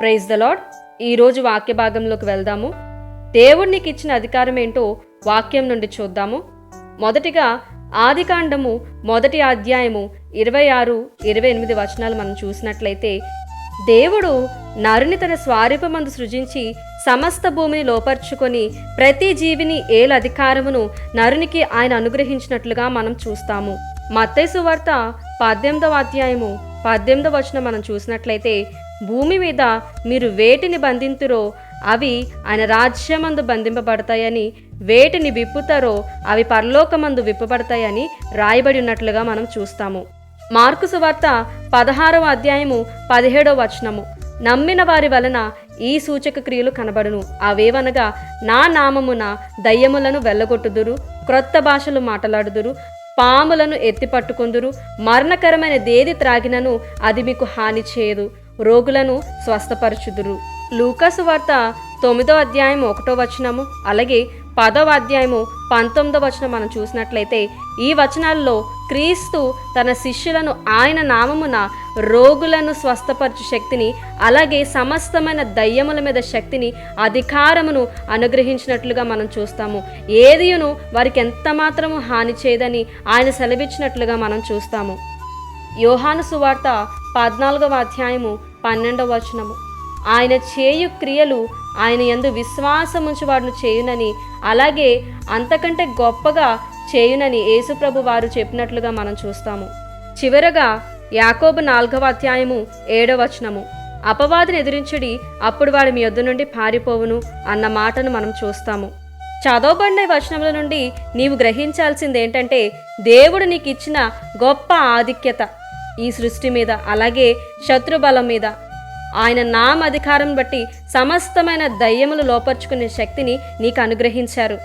Praise the lord ఈరోజు వాక్య భాగంలోకి వెళ్దాము. దేవుడు నీకు ఇచ్చిన అధికారం ఏంటో వాక్యం నుండి చూద్దాము. మొదటిగా ఆదికాండము మొదటి అధ్యాయము ఇరవై ఆరు ఇరవై ఎనిమిది వచనాలు మనం చూసినట్లయితే దేవుడు నరుని తన స్వారూపమందు సృజించి సమస్త భూమిని లోపర్చుకొని ప్రతి జీవిని ఏల అధికారమును నరునికి ఆయన అనుగ్రహించినట్లుగా మనం చూస్తాము. మత్తైసు వార్త పద్దెనిమిదవ అధ్యాయము పద్దెనిమిదవ వచనం మనం చూసినట్లయితే భూమి మీద మీరు వేటిని బంధింతురో అవి ఆయన రాజ్యమందు బంధింపబడతాయని వేటిని విప్పుతారో అవి పరలోకమందు విప్పబడతాయని రాయబడి ఉన్నట్లుగా మనం చూస్తాము. మార్కు సువార్త పదహారవ అధ్యాయము పదిహేడవ వచనము. నమ్మిన వారి వలన ఈ సూచక క్రియలు కనబడును. అవేవనగా నా నామమున దయ్యములను వెళ్ళగొట్టుదురు క్రొత్త భాషలు మాట్లాడుదురు పాములను ఎత్తిపట్టుకుందురు మరణకరమైన దేది త్రాగినను అది మీకు హాని చేయదు రోగులను స్వస్థపరచుదురు. లూకాసు వార్త తొమ్మిదో అధ్యాయం ఒకటో వచనము అలాగే పదవ అధ్యాయము పంతొమ్మిదో వచనం మనం చూసినట్లయితే ఈ వచనాల్లో క్రీస్తు తన శిష్యులను ఆయన నామమున రోగులను స్వస్థపరచు శక్తిని అలాగే సమస్తమైన దయ్యముల మీద శక్తిని అధికారమును అనుగ్రహించినట్లుగా మనం చూస్తాము. ఏదియును వారికి ఎంత మాత్రము హాని చేయదని ఆయన సెలవిచ్చినట్లుగా మనం చూస్తాము. యోహాను సువార్త పద్నాలుగవ అధ్యాయము పన్నెండవ వచనము. ఆయన చేయు క్రియలు ఆయన ఎందు విశ్వాసముంచి వాడును చేయునని అలాగే అంతకంటే గొప్పగా చేయునని యేసుప్రభు వారు చెప్పినట్లుగా మనం చూస్తాము. చివరగా యాకోబు నాలుగవ అధ్యాయము ఏడవ వచనము. అపవాదిని ఎదిరించుడి అప్పుడు వాడు మీ యొద్ద నుండి పారిపోవును అన్న మాటను మనం చూస్తాము. చదవబడిన వచనముల నుండి నీవు గ్రహించాల్సింది ఏంటంటే దేవుడు నీకు ఇచ్చిన గొప్ప ఆధిక్యత. ఈ సృష్టి మీద అలాగే శత్రుబలం మీద. ఆయన నామ అధికారం బట్టి సమస్తమైన దయ్యములు లోపర్చుకునే శక్తిని నీకు అనుగ్రహించారు.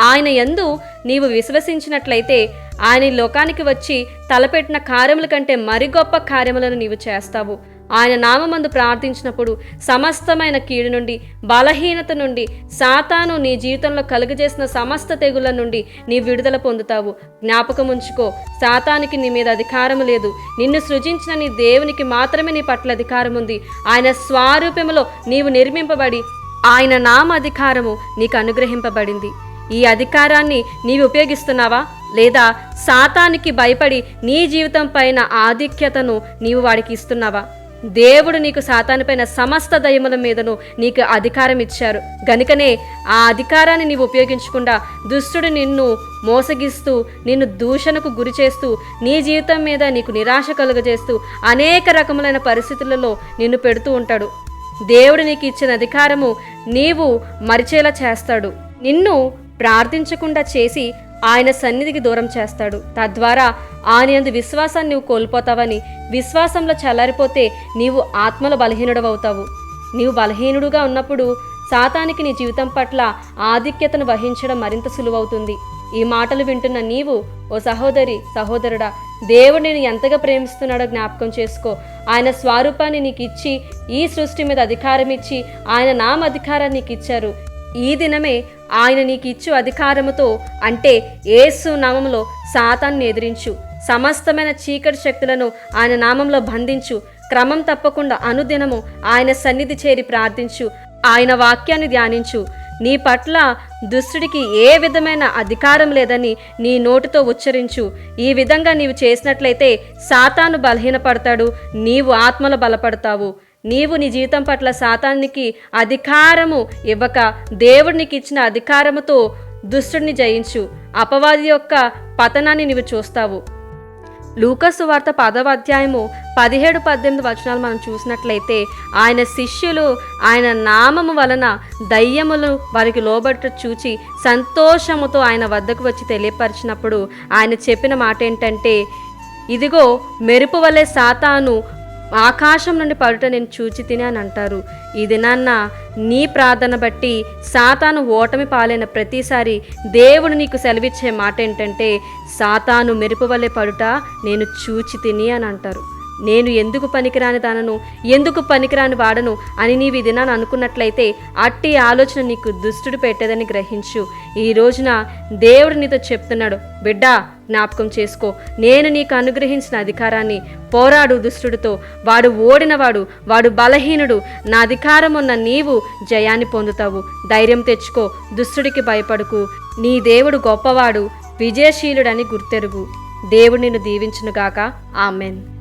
ఆయన ఎందు నీవు విశ్వసించినట్లయితే ఆయన లోకానికి వచ్చి తలపెట్టిన కార్యముల కంటే మరి గొప్ప కార్యములను నీవు చేస్తావు. ఆయన నామమందు ప్రార్థించినప్పుడు సమస్తమైన కీడు నుండి బలహీనత నుండి సాతాను నీ జీవితంలో కలుగజేసిన సమస్త తెగుల నుండి నీ విడుదల పొందుతావు. జ్ఞాపకం ఉంచుకో సాతానికి నీ మీద అధికారం లేదు. నిన్ను సృజించిన నీ దేవునికి మాత్రమే నీ పట్ల అధికారం ఉంది. ఆయన స్వారూప్యములో నీవు నిర్మింపబడి ఆయన నామ అధికారము నీకు అనుగ్రహింపబడింది. ఈ అధికారాన్ని నీవు ఉపయోగిస్తున్నావా? లేదా సాతానికి భయపడి నీ జీవితం పైన ఆధిక్యతను నీవు వాడికి ఇస్తున్నావా? దేవుడు నీకు సాతానిపైన సమస్త దయముల మీదను నీకు అధికారం ఇచ్చారు. గనుకనే ఆ అధికారాన్ని నీవు ఉపయోగించకుండా దుష్టుడు నిన్ను మోసగిస్తూ నిన్ను దూషణకు గురి చేస్తూ నీ జీవితం మీద నీకు నిరాశ కలుగజేస్తూ అనేక రకములైన పరిస్థితులలో నిన్ను పెడుతూ ఉంటాడు. దేవుడు నీకు ఇచ్చిన అధికారము నీవు మరిచేలా చేస్తాడు. నిన్ను ప్రార్థించకుండా చేసి ఆయన సన్నిధికి దూరం చేస్తాడు. తద్వారా ఆయనందు విశ్వాసాన్ని నువ్వు కోల్పోతావని విశ్వాసంలో చల్లారిపోతే నీవు ఆత్మలో బలహీనుడవవుతావు. నీవు బలహీనుడుగా ఉన్నప్పుడు సాతానికి నీ జీవితం పట్ల ఆధిక్యతను వహించడం మరింత సులువవుతుంది. ఈ మాటలు వింటున్న నీవు ఓ సహోదరి సహోదరుడా దేవుడు నేను ఎంతగా ప్రేమిస్తున్నాడో జ్ఞాపకం చేసుకో. ఆయన స్వరూపాన్ని నీకు ఇచ్చి ఈ సృష్టి మీద అధికారం ఇచ్చి ఆయన నామ అధికారాన్ని నీకు ఇచ్చారు ఈ దినమే ఆయన నీకు ఇచ్చు అధికారముతో అంటే ఏసు నామంలో సాతాన్ని ఎదిరించు. సమస్తమైన చీకటి శక్తులను ఆయన నామంలో బంధించు. క్రమం తప్పకుండా అనుదినము ఆయన సన్నిధి చేరి ప్రార్థించు. ఆయన వాక్యాన్ని ధ్యానించు. నీ పట్ల దుష్టుడికి ఏ విధమైన అధికారం లేదని నీ నోటితో ఉచ్చరించు. ఈ విధంగా నీవు చేసినట్లయితే సాతాను బలహీనపడతాడు నీవు ఆత్మలు బలపడతావు. నీవు నీ జీవితం పట్ల సాతానికి అధికారము ఇవ్వక దేవుడికి ఇచ్చిన అధికారముతో దుష్టుడిని జయించు. అపవాది యొక్క పతనాన్ని నీవు చూస్తావు. లూకసు వార్త పదవ అధ్యాయము పదిహేడు పద్దెనిమిది వచనాలు మనం చూసినట్లయితే ఆయన శిష్యులు ఆయన నామము వలన దయ్యములు వారికి లోబట్టు చూచి సంతోషముతో ఆయన వద్దకు వచ్చి తెలియపరిచినప్పుడు ఆయన చెప్పిన మాట ఏంటంటే ఇదిగో మెరుపు వలె సాతాను ఆకాశం నుండి పడుట నేను చూచి తిని అని అంటారు. ఈ దినాన్న నీ ప్రార్థన బట్టి సాతాను ఓటమి పాలైన ప్రతిసారి దేవుడు నీకు సెలవిచ్చే మాట ఏంటంటే సాతాను మెరుపు వలె పడుట నేను చూచి తిని అని అంటారు. నేను ఎందుకు పనికిరాని దానను ఎందుకు పనికిరాని వాడను అని నీవి దినాన్ని అనుకున్నట్లయితే అట్టి ఆలోచన నీకు దుష్టుడు పెట్టేదని గ్రహించు. ఈ రోజున దేవుడు నీతో చెప్తున్నాడు బిడ్డా జ్ఞాపకం చేసుకో. నేను నీకు అనుగ్రహించిన అధికారాన్ని పోరాడు దుష్టుడితో. వాడు ఓడినవాడు వాడు బలహీనుడు. నా అధికారం ఉన్న నీవు జయాన్ని పొందుతావు. ధైర్యం తెచ్చుకో. దుష్టుడికి భయపడుకు. నీ దేవుడు గొప్పవాడు విజయశీలుడని గుర్తెరుగు. దేవుడు నిన్ను దీవించునుగాక. ఆమెన్.